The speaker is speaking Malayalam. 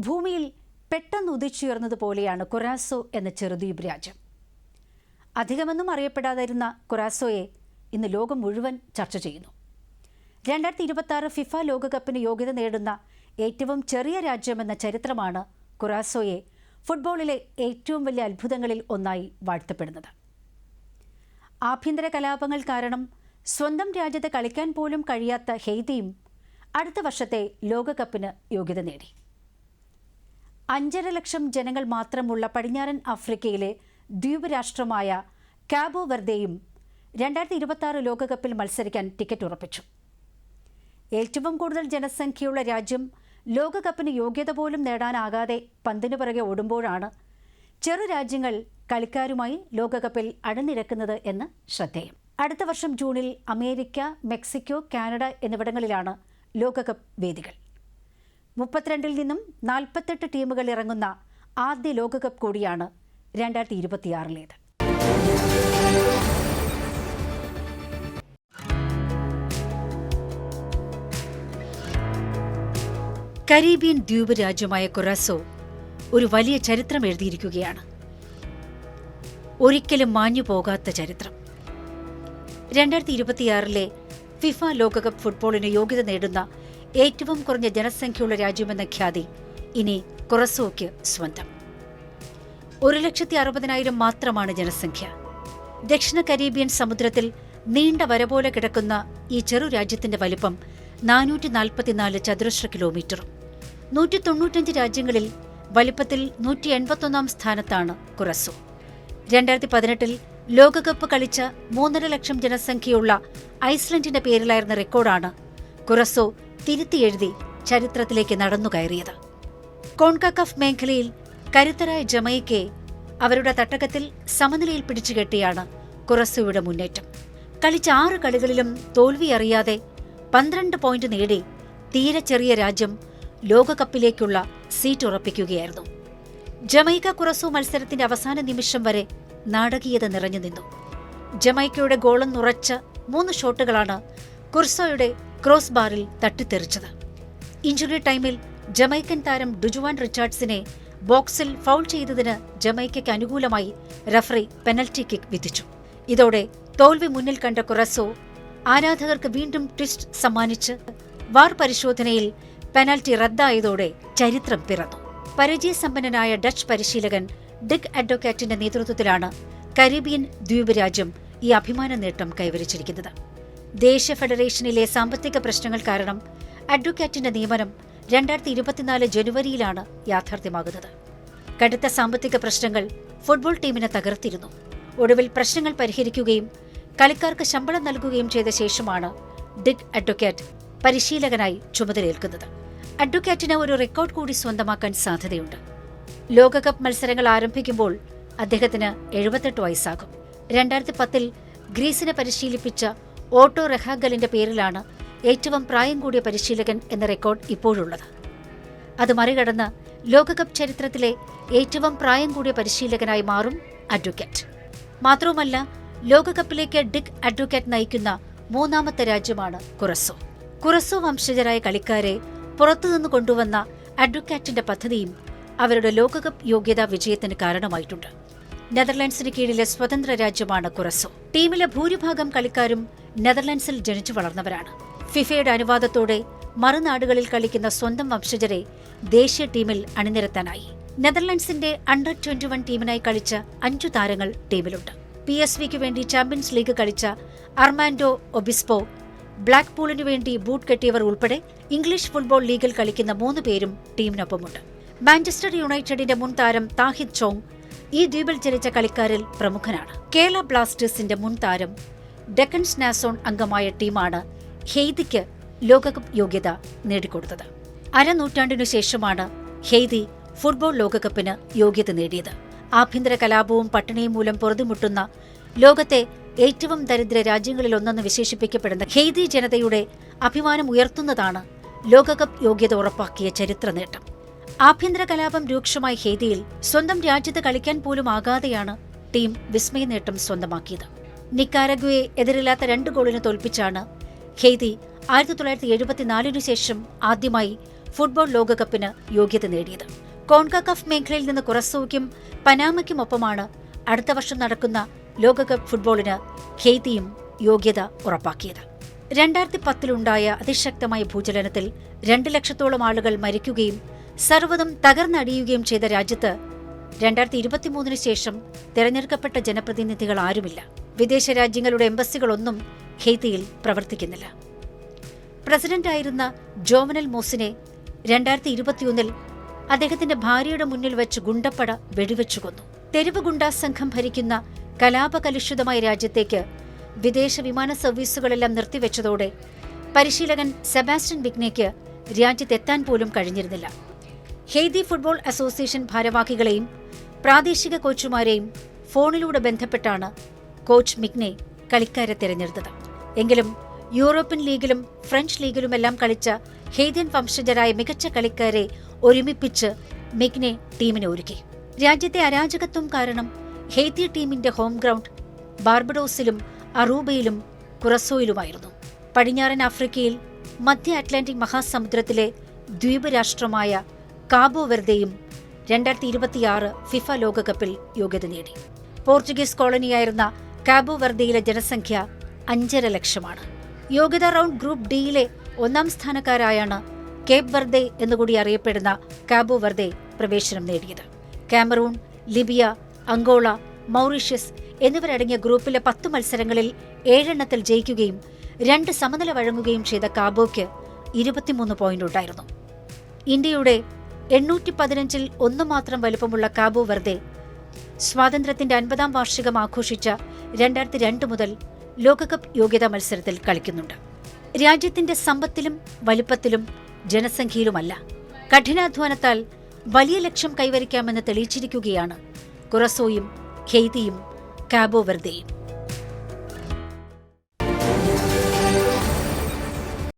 ഭൂമിയിൽ പെട്ടെന്ന് ഉദിച്ചുയർന്നതുപോലെയാണ് കൊറാസോ എന്ന ചെറുദ്വീപ് രാജ്യം. അധികമൊന്നും അറിയപ്പെടാതിരുന്ന കൊറാസോയെ ഇന്ന് ലോകം മുഴുവൻ ചർച്ച ചെയ്യുന്നു. രണ്ടായിരത്തി ഇരുപത്തി ഫിഫ ലോകകപ്പിന് യോഗ്യത നേടുന്ന ഏറ്റവും ചെറിയ രാജ്യമെന്ന ചരിത്രമാണ് കൊറാസോയെ ഫുട്ബോളിലെ ഏറ്റവും വലിയ അത്ഭുതങ്ങളിൽ ഒന്നായി വാഴ്ത്തപ്പെടുന്നത്. ആഭ്യന്തര കലാപങ്ങൾ കാരണം സ്വന്തം രാജ്യത്ത് കളിക്കാൻ പോലും കഴിയാത്ത ഹെയ്തിയും അടുത്ത വർഷത്തെ ലോകകപ്പിന് യോഗ്യത നേടി. അഞ്ചര ലക്ഷം ജനങ്ങൾ മാത്രമുള്ള പടിഞ്ഞാറൻ ആഫ്രിക്കയിലെ ദ്വീപ് രാഷ്ട്രമായ കാബോ വെർദെയും രണ്ടായിരത്തി ഇരുപത്തി ആറ് ലോകകപ്പിൽ മത്സരിക്കാൻ ടിക്കറ്റ് ഉറപ്പിച്ചു. ഏറ്റവും കൂടുതൽ ജനസംഖ്യയുള്ള രാജ്യം ലോകകപ്പിന് യോഗ്യത പോലും നേടാനാകാതെ പന്തിനു പിറകെ ഓടുമ്പോഴാണ് ചെറു രാജ്യങ്ങൾ കളിക്കാരുമായി ലോകകപ്പിൽ അണിനിരക്കുന്നത് എന്ന് ശ്രദ്ധേയം. അടുത്ത വർഷം ജൂണിൽ അമേരിക്ക മെക്സിക്കോ കാനഡ എന്നിവിടങ്ങളിലാണ് ലോകകപ്പ് വേദികൾ. മുപ്പത്തിരണ്ടിൽ നിന്നും നാൽപ്പത്തെട്ട് ടീമുകൾ ഇറങ്ങുന്ന ആദ്യ ലോകകപ്പ് കൂടിയാണ് രണ്ടായിരത്തി ഇരുപത്തിയാറിലേത് കരീബിയൻ ദ്വീപ് രാജ്യമായ കൊറാസോ ഒരു വലിയ ചരിത്രം എഴുതിയിരിക്കുകയാണ്. ഒരിക്കലും മാഞ്ഞു പോകാത്ത ചരിത്രം. രണ്ടായിരത്തി ഇരുപത്തിയാറിലെ ഫിഫ ലോകകപ്പ് ഫുട്ബോളിന് യോഗ്യത നേടുന്ന ഏറ്റവും കുറഞ്ഞ ജനസംഖ്യയുള്ള രാജ്യമെന്ന ഖ്യാതി ഇനി കുറസോയ്ക്ക് സ്വന്തം. ഒരു ലക്ഷത്തി അറുപതിനായിരം മാത്രമാണ് ജനസംഖ്യ. ദക്ഷിണ കരീബിയൻ സമുദ്രത്തിൽ നീണ്ട വര പോലെ കിടക്കുന്ന ഈ ചെറു രാജ്യത്തിന്റെ വലിപ്പം നാനൂറ്റി നാൽപ്പത്തിനാല് ചതുരശ്ര കിലോമീറ്ററും നൂറ്റി തൊണ്ണൂറ്റഞ്ച് രാജ്യങ്ങളിൽ വലിപ്പത്തിൽ നൂറ്റി എൺപത്തൊന്നാം സ്ഥാനത്താണ് കുറസോ. രണ്ടായിരത്തി പതിനെട്ടിൽ ലോകകപ്പ് കളിച്ച മൂന്നര ലക്ഷം ജനസംഖ്യയുള്ള ഐസ്ലൻഡിന്റെ പേരിലായിരുന്ന റെക്കോർഡാണ് കുറസോ തിരുത്തിയെഴുതി ചരിത്രത്തിലേക്ക് നടന്നുകയറിയത്. കോൺകാക്കഫ് മേഖലയിൽ കരുത്തരായ ജമൈക്കയെ അവരുടെ തട്ടകത്തിൽ സമനിലയിൽ പിടിച്ചുകെട്ടിയാണ് കുറസുയുടെ മുന്നേറ്റം. കളിച്ച ആറ് കളികളിലും തോൽവി അറിയാതെ പന്ത്രണ്ട് പോയിന്റ് നേടി തീരെ ചെറിയ രാജ്യം ലോകകപ്പിലേക്കുള്ള സീറ്റ് ഉറപ്പിക്കുകയായിരുന്നു. ജമൈക്ക കുറസു മത്സരത്തിന്റെ അവസാന നിമിഷം വരെ നാടകീയത നിറഞ്ഞു നിന്നു. ജമൈക്കയുടെ ഗോളം നുറച്ച മൂന്ന് ഷോട്ടുകളാണ് കുർസോയുടെ ക്രോസ് ബാറിൽ തട്ടിത്തെറിച്ചത്. ഇഞ്ചുറി ടൈമിൽ ജമൈക്കൻ താരം ഡുജുവാൻ റിച്ചാർഡ്സിനെ ബോക്സിൽ ഫൗൾ ചെയ്തതിന് ജമൈക്കയ്ക്ക് അനുകൂലമായി റഫറി പെനൽറ്റി കിക്ക് വിധിച്ചു. ഇതോടെ തോൽവി മുന്നിൽ കണ്ട കുറസോ ആരാധകർക്ക് വീണ്ടും ട്വിസ്റ്റ് സമ്മാനിച്ച് വാർ പരിശോധനയിൽ പെനൽറ്റി റദ്ദായതോടെ ചരിത്രം പിറന്നു. പരിചയസമ്പന്നനായ ഡച്ച് പരിശീലകൻ ഡിക് അഡ്വക്കേറ്റിന്റെ നേതൃത്വത്തിലാണ് കരീബിയൻ ദ്വീപ് രാജ്യം ഈ അഭിമാന നേട്ടം കൈവരിച്ചിരിക്കുന്നത്. ദേശീയ ഫെഡറേഷനിലെ സാമ്പത്തിക പ്രശ്നങ്ങൾ കാരണം അഡ്വക്കേറ്റിന്റെ നിയമനം രണ്ടായിരത്തി ഇരുപത്തിനാല് ജനുവരിയിലാണ് യാഥാർത്ഥ്യമാകുന്നത്. കടുത്ത സാമ്പത്തിക പ്രശ്നങ്ങൾ ഫുട്ബോൾ ടീമിനെ തകർത്തിരുന്നു. ഒടുവിൽ പ്രശ്നങ്ങൾ പരിഹരിക്കുകയും കളിക്കാർക്ക് ശമ്പളം നൽകുകയും ചെയ്ത ശേഷമാണ് ഡിഗ് അഡ്വക്കേറ്റ് പരിശീലകനായി ചുമതലയേൽക്കുന്നത്. അഡ്വക്കേറ്റിന് ഒരു റെക്കോർഡ് കൂടി സ്വന്തമാക്കാൻ സാധ്യതയുണ്ട്. ലോകകപ്പ് മത്സരങ്ങൾ ആരംഭിക്കുമ്പോൾ അദ്ദേഹത്തിന് എഴുപത്തെട്ട് വയസ്സാകും. രണ്ടായിരത്തി പത്തിൽ ഗ്രീസിനെ പരിശീലിപ്പിച്ച ഓട്ടോ റെഹാഗലിന്റെ പേരിലാണ് ഏറ്റവും പ്രായം കൂടിയ പരിശീലകൻ എന്ന റെക്കോർഡ് ഇപ്പോഴുള്ളത്. അത് മറികടന്ന് ലോകകപ്പ് ചരിത്രത്തിലെ ഏറ്റവും പ്രായം കൂടിയ പരിശീലകനായി മാറും അഡ്വക്കേറ്റ്. മാത്രവുമല്ല ലോകകപ്പിലേക്ക് ഡിക് അഡ്വക്കേറ്റ് നയിക്കുന്ന മൂന്നാമത്തെ രാജ്യമാണ് കുറസോ കുറസോ വംശജരായ കളിക്കാരെ പുറത്തുനിന്ന് കൊണ്ടുവന്ന അഡ്വക്കേറ്റിന്റെ പദ്ധതിയും അവരുടെ ലോകകപ്പ് യോഗ്യതാ വിജയത്തിന് കാരണമായിട്ടുണ്ട്. നെതർലാൻഡ്സിന് കീഴിലെ സ്വതന്ത്ര രാജ്യമാണ് കുറസോ. ടീമിലെ ഭൂരിഭാഗം കളിക്കാരും നെതർലാൻഡ്സിൽ ജനിച്ചു വളർന്നവരാണ്. ഫിഫയുടെ അനുവാദത്തോടെ മറുനാടുകളിൽ കളിക്കുന്ന സ്വന്തം വംശജരെ ദേശീയ ടീമിൽ അണിനിരത്താനായി. നെതർലാൻഡ്സിന്റെ അണ്ടർ ട്വന്റി വൺ ടീമിനായി കളിച്ച അഞ്ചു താരങ്ങൾ ടീമിലുണ്ട്. പി എസ് വിക്ക് വേണ്ടി ചാമ്പ്യൻസ് ലീഗ് കളിച്ച അർമാൻഡോ ഒബിസ്പോ ബ്ലാക്ക് പൂളിനു വേണ്ടി ബൂട്ട് കെട്ടിയവർ ഉൾപ്പെടെ ഇംഗ്ലീഷ് ഫുട്ബോൾ ലീഗിൽ കളിക്കുന്ന മൂന്ന് പേരും ടീമിനൊപ്പമുണ്ട്. മാഞ്ചസ്റ്റർ യുണൈറ്റഡിന്റെ മുൻ താരം താഹിദ് ചോങ് ഈ ദ്വീപിൽ ജനിച്ച കളിക്കാരിൽ പ്രമുഖനാണ്. കേരള ബ്ലാസ്റ്റേഴ്സിന്റെ മുൻ താരം ഡെക്കൻ സ്നാസോൺ അംഗമായ ടീമാണ് ഹെയ്ദിക്ക് ലോകകപ്പ് യോഗ്യത നേടിക്കൊടുത്തത്. അരനൂറ്റാണ്ടിനു ശേഷമാണ് ഹെയ്ദി ഫുട്ബോൾ ലോകകപ്പിന് യോഗ്യത നേടിയത്. ആഭ്യന്തര കലാപവും പട്ടിണിയും മൂലം പൊറുതിമുട്ടുന്ന ലോകത്തെ ഏറ്റവും ദരിദ്ര രാജ്യങ്ങളിലൊന്നെന്ന് വിശേഷിപ്പിക്കപ്പെടുന്ന ഹെയ്തി ജനതയുടെ അഭിമാനം ഉയർത്തുന്നതാണ് ലോകകപ്പ് യോഗ്യത ഉറപ്പാക്കിയ ചരിത്ര നേട്ടം ആഭ്യന്തര കലാപം രൂക്ഷമായ ഹേതിയിൽ സ്വന്തം രാജ്യത്ത് കളിക്കാൻ പോലും ആകാതെയാണ് ടീം വിസ്മയ നേട്ടം സ്വന്തമാക്കിയത്. നിക്കാരഗ്വയെ എതിരില്ലാത്ത രണ്ട് ഗോളിന് തോൽപ്പിച്ചാണ് ഹെയ്തി ആയിരത്തി തൊള്ളായിരത്തി എഴുപത്തിനാലിനു ശേഷം ആദ്യമായി ഫുട്ബോൾ ലോകകപ്പിന് യോഗ്യത നേടിയത്. കോൺകാകഫ് മേഖലയിൽ നിന്ന് കുറസോയ്ക്കും പനാമയ്ക്കുമൊപ്പമാണ് അടുത്ത വർഷം നടക്കുന്ന ലോകകപ്പ് ഫുട്ബോളിന് ഖെയ്തിയും യോഗ്യത ഉറപ്പാക്കിയത്. രണ്ടായിരത്തി പത്തിലുണ്ടായ അതിശക്തമായ ഭൂചലനത്തിൽ രണ്ട് ലക്ഷത്തോളം ആളുകൾ മരിക്കുകയും സർവതും തകർന്നടിയുകയും ചെയ്ത രാജ്യത്ത് രണ്ടായിരത്തി ഇരുപത്തിമൂന്നിന് ശേഷം തിരഞ്ഞെടുക്കപ്പെട്ട ജനപ്രതിനിധികൾ ആരുമില്ല. വിദേശ രാജ്യങ്ങളുടെ എംബസികളൊന്നും ഹെയ്തിയിൽ പ്രവർത്തിക്കുന്നില്ല. പ്രസിഡന്റായിരുന്ന ജോമനൽ മോസിനെ രണ്ടായിരത്തി ഇരുപത്തിയൊന്നിൽ അദ്ദേഹത്തിന്റെ ഭാര്യയുടെ മുന്നിൽ വെച്ച് ഗുണ്ടപ്പട വെടിവെച്ചു കൊന്നു. തെരുവ് ഗുണ്ടാ സംഘം ഭരിക്കുന്ന കലാപകലുഷിതമായ രാജ്യത്തേക്ക് വിദേശ വിമാന സർവീസുകളെല്ലാം നിർത്തിവെച്ചതോടെ പരിശീലകൻ സെബാസ്റ്റ്യൻ വിഗ്നയ്ക്ക് രാജ്യത്തെത്താൻ പോലും കഴിഞ്ഞിരുന്നില്ല. ഹെയ്തി ഫുട്ബോൾ അസോസിയേഷൻ ഭാരവാഹികളെയും പ്രാദേശിക കോച്ചുമാരെയും ഫോണിലൂടെ ബന്ധപ്പെട്ടാണ് കോച്ച് മിഗ്നെ കളിക്കാരെ തിരഞ്ഞെടുത്തത്. എങ്കിലും യൂറോപ്യൻ ലീഗിലും ഫ്രഞ്ച് ലീഗിലുമെല്ലാം കളിച്ച ഹെയ്തിയൻ വംശജരായ മികച്ച കളിക്കാരെ ഒരുമിപ്പിച്ച് മിഗ്നെ ടീമിനെ ഒരുക്കി. രാജ്യത്തെ അരാജകത്വം കാരണം ഹെയ്തി ടീമിന്റെ ഹോം ഗ്രൗണ്ട് ബാർബഡോസിലും അറൂബയിലും കുറസോയിലുമായിരുന്നു. പടിഞ്ഞാറൻ ആഫ്രിക്കയിൽ മധ്യ അറ്റ്ലാന്റിക് മഹാസമുദ്രത്തിലെ ദ്വീപ് രാഷ്ട്രമായ കാബോ വെർദെയും രണ്ടായിരത്തി ഇരുപത്തിയാറ് ഫിഫ ലോകകപ്പിൽ യോഗ്യത നേടി. പോർച്ചുഗീസ് കോളനിയായിരുന്ന കാബോ വെർദെയിലെ ജനസംഖ്യ അഞ്ചര ലക്ഷമാണ്. യോഗ്യത റൗണ്ട് ഗ്രൂപ്പ് ഡിയിലെ ഒന്നാം സ്ഥാനക്കാരായാണ് കേപ്പ് വെർദെ എന്നുകൂടി അറിയപ്പെടുന്ന കാബോ വെർദെ പ്രവേശനം നേടിയത്. കാമറൂൺ ലിബിയ അങ്കോള മൗറീഷ്യസ് എന്നിവരടങ്ങിയ ഗ്രൂപ്പിലെ പത്ത് മത്സരങ്ങളിൽ ഏഴെണ്ണത്തിൽ ജയിക്കുകയും രണ്ട് സമനില വഴങ്ങുകയും ചെയ്ത കാബോയ്ക്ക് ഇരുപത്തിമൂന്ന് പോയിന്റ് ഉണ്ടായിരുന്നു ഇന്ത്യയുടെ എണ്ണൂറ്റി പതിനഞ്ചിൽ ഒന്നു മാത്രം വലുപ്പമുള്ള കാബോ വെർദെ സ്വാതന്ത്ര്യത്തിന്റെ അൻപതാം വാർഷികം ആഘോഷിച്ച രണ്ടായിരത്തി രണ്ട് മുതൽ ലോകകപ്പ് യോഗ്യതാ മത്സരത്തിൽ കളിക്കുന്നുണ്ട്. രാജ്യത്തിന്റെ സമ്പത്തിലും വലുപ്പത്തിലും ജനസംഖ്യയിലുമല്ല. കഠിനാധ്വാനത്താൽ വലിയ ലക്ഷ്യം കൈവരിക്കാമെന്ന് തെളിയിച്ചിരിക്കുകയാണ് കുറസോയും ഖെയ്തിയും കാബോ വെർദെയും.